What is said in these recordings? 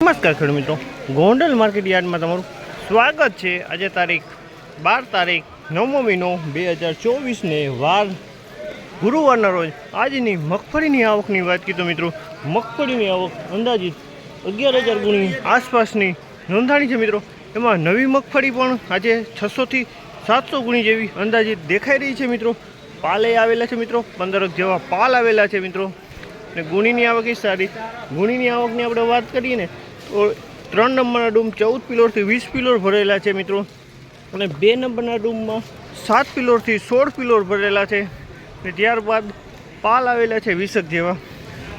નમસ્કાર ખેડૂત મિત્રો. ગોંડલ માર્કેટ યાર્ડમાં તમારું સ્વાગત છે. આજે તારીખ બાર તારીખ નવમો મહિનો બે હજાર ચોવીસને વાર ગુરુવારના રોજ આજની મગફળીની આવકની વાત કીધું મિત્રો. મગફળીની આવક અંદાજિત અગિયાર હજાર ગુણી આસપાસની નોંધાણી છે મિત્રો. એમાં નવી મગફળી પણ આજે છસોથી સાતસો ગુણી જેવી અંદાજિત દેખાઈ રહી છે મિત્રો. પાલે આવેલા છે મિત્રો. પંદરક જેવા પાલ આવેલા છે મિત્રો. અને ગુણીની આવક એ સારી. ગુણીની આવકની આપણે વાત કરીએ ને ત્રણ નંબરના ડૂમ ચૌદ પિલોરથી વીસ પિલોર ભરેલા છે મિત્રો. અને બે નંબરના ડૂમમાં સાત પિલોરથી સોળ પિલોર ભરેલા છે. ને ત્યારબાદ પાલ આવેલા છે વીસક જેવા.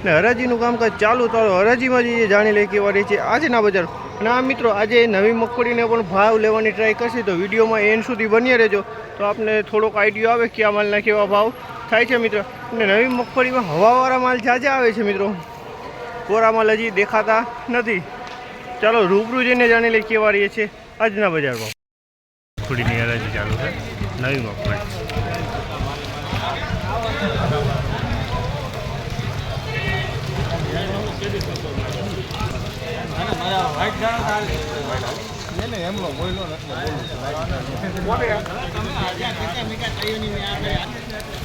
અને હરાજીનું કામકાજ ચાલુ ચાલુ હરાજીમાં જઈએ, જાણી લઈએ કેવા રહી છે આજના બજાર. અને આ મિત્રો, આજે નવી મગફળીને પણ ભાવ લેવાની ટ્રાય કરશે, તો વિડીયોમાં એન્ડ સુધી બન્યા રહેજો. તો આપને થોડોક આઈડિયો આવે કે આ માલના કેવા ભાવ થાય છે મિત્રો. અને નવી મગફળીમાં હવાવાળા માલ જાજા આવે છે મિત્રો. કોરા માલ હજી દેખાતા નથી. ચાલો રૂબરૂ જઈને જાણી લઈએ કેવા રહીએ છે આજના બજારમાં. મગફળીની હરાજી ચાલુ છે. નવી મગફળી.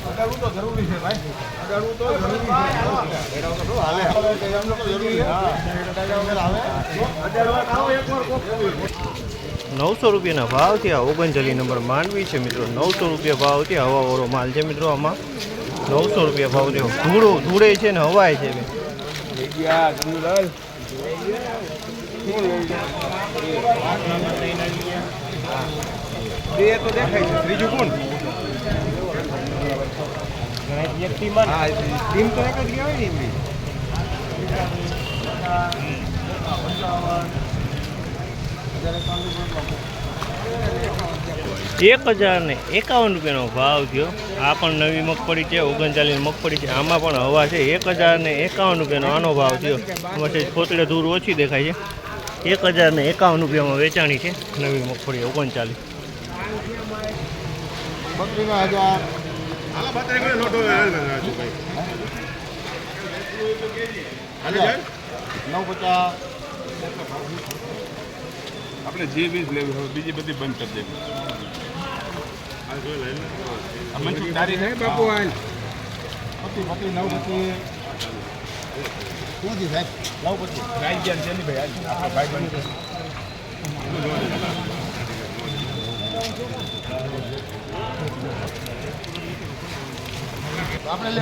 અડાડવું તો જરૂરી છે ભાઈ અડાડવું તો જરૂરી છે અડાડવું અડાડવું તો જરૂરી છે અડાડવા આવો એકવાર નવસો રૂપિયાના ભાવથી આ ઓગણજલી નંબર માંડવી છે મિત્રો નવસો રૂપિયા ભાવથી હવાવાળો માલ છે મિત્રો આમાં નવસો રૂપિયા ભાવ ભાવથી ધૂળો ધૂળે છે ને હવાય છે એક જ હજાર ને એકાવન રૂપિયાનો ભાવ થયો. આ પણ નવી મગફળી છે, ઓગણચાલીસ મગફળી છે. આમાં પણ હવા છે. એક હજાર ને એકાવન રૂપિયાનો આનો ભાવ થયો. એમાં છે ફોતળે દૂર ઓછી દેખાય છે. એક હજાર ને એકાવન રૂપિયામાં વેચાણી છે. નવી મગફળી ઓગણચાલીસ. આપણે જે બીજ લેવી હોય બીજી બધી બંધ કરી દેવી. સારી મનસુખ તારી હે બાપુ આ પચીસ પચીસ નવ પચીસ. શું સાહેબ લાવ પછી. ગાય ગયા છે ભાઈ આ ભાઈ બંધ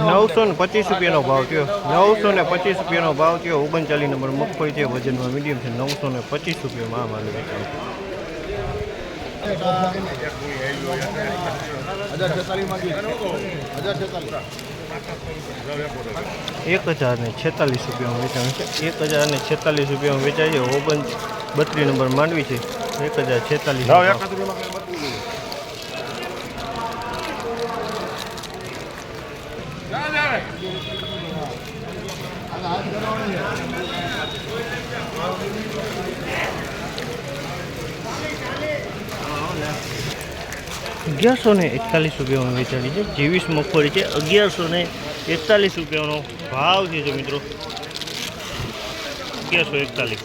નવસો ને પચીસ રૂપિયાનો ભાવ થયો. નવસો ને પચીસ રૂપિયાનો ભાવ થયો. ઓગણચાલીસ નંબર મગફળી છે વજનમાં મીડિયમ છે. નવસો ને પચીસ રૂપિયામાં આ માલ હજાર છેતાલીસ હજાર છેતાલીસ. એક હજાર ને છેતાલીસ રૂપિયામાં વેચાણ છે. એક હજાર ને છેતાલીસ રૂપિયામાં વેચાય છે. ઓગણ બત્રીસ નંબર માંડવી છે. એક હજાર છેતાલીસ અગિયારસો ને એકતાલીસ રૂપિયામાં વેચાણી છે. જેવીસ મગફળી છે. અગિયારસો ને એકતાલીસ રૂપિયાનો ભાવ છે જો મિત્રો. અગિયારસો એકતાલીસ.